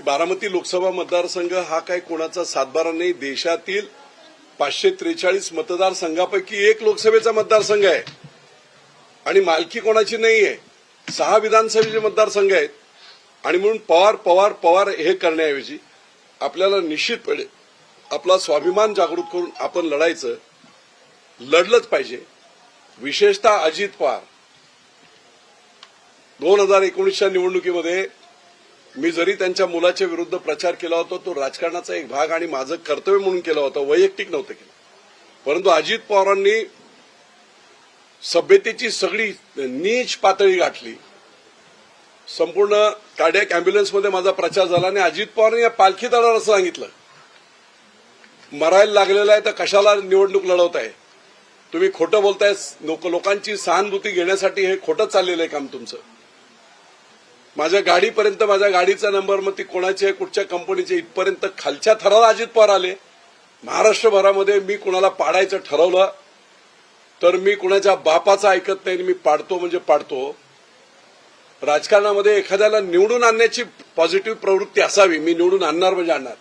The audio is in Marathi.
की बारामती लोकसभा मतदारसंघ हा काय कोणाचा सातबारा नाही देशातील पाचशे त्रेचाळीस मतदारसंघापैकी एक लोकसभेचा मतदारसंघ आहे. आणि मालकी कोणाची नाही आहे सहा विधानसभेचे मतदारसंघ आहेत. आणि म्हणून पवार पवार पवार हे करण्याऐवजी आपल्याला निश्चितपणे आपला स्वाभिमान जागृत करून आपण लढायचं लढलंच पाहिजे. विशेषतः अजित पवार. दोन हजार एकोणीसच्या निवडणुकीमध्ये मी जरी त्यांच्या मुलाच्या विरुद्ध प्रचार केला होता तो राजकारणाचा एक भाग आणि माझं कर्तव्य म्हणून केलं होतं वैयक्तिक नव्हतं केलं. परंतु अजित पवारांनी सभ्यतेची सगळी नीच पातळी गाठली. संपूर्ण कार्डियक अँब्युलन्समध्ये माझा प्रचार झाला आणि अजित पवारांनी या पालखी दळावर असं सांगितलं. मरायला लागलेला आहे तर कशाला निवडणूक लढवत आहे? तुम्ही खोटं बोलताय लोक लोकांची सहानुभूती घेण्यासाठी हे खोटं चाललेलं आहे काम तुमचं. माझ्या गाडीपर्यंत माझ्या गाडीचा नंबर मग ती कोणाची आहे कुठच्या कंपनीची इथपर्यंत खालच्या थराला अजित पवार आले. महाराष्ट्रभरामध्ये मी कुणाला पाडायचं ठरवलं तर मी कुणाच्या बापाचं ऐकत नाही आणि मी पाडतो म्हणजे पाडतो. राजकारणामध्ये एखाद्याला निवडून आणण्याची पॉझिटिव्ह प्रवृत्ती असावी मी निवडून आणणार म्हणजे आणणार.